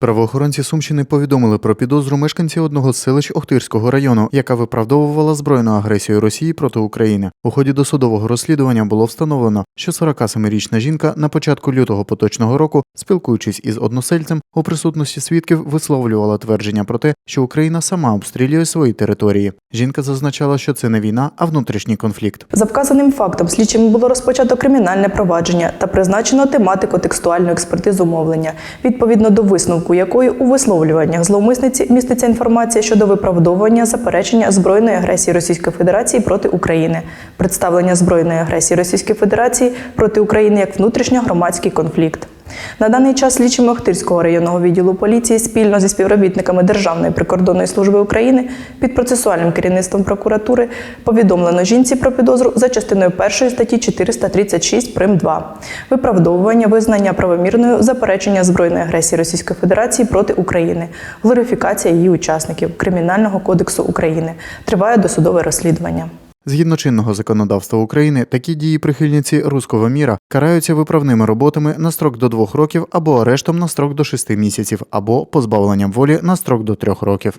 Правоохоронці Сумщини повідомили про підозру мешканці одного з селищ Охтирського району, яка виправдовувала збройну агресію Росії проти України. У ході досудового розслідування було встановлено, що 47-річна жінка на початку лютого поточного року, спілкуючись із односельцем, у присутності свідків висловлювала твердження про те, що Україна сама обстрілює свої території. Жінка зазначала, що це не війна, а внутрішній конфлікт. За вказаним фактом слідчими було розпочато кримінальне провадження та призначено тематику текстуальну експертизу мовлення, відповідно до висновку якої у висловлюваннях зловмисниці міститься інформація щодо виправдовування заперечення збройної агресії Російської Федерації проти України, представлення збройної агресії Російської Федерації проти України як внутрішньогромадський конфлікт. На даний час слідчими Охтирського районного відділу поліції спільно зі співробітниками Державної прикордонної служби України під процесуальним керівництвом прокуратури повідомлено жінці про підозру за частиною 1 статті 436 прим. 2 виправдовування визнання правомірною заперечення збройної агресії Російської Федерації проти України, глорифікація її учасників Кримінального кодексу України. Триває досудове розслідування. Згідно чинного законодавства України, такі дії прихильниці руського міра караються виправними роботами на строк до двох років або арештом на строк до шести місяців, або позбавленням волі на строк до трьох років.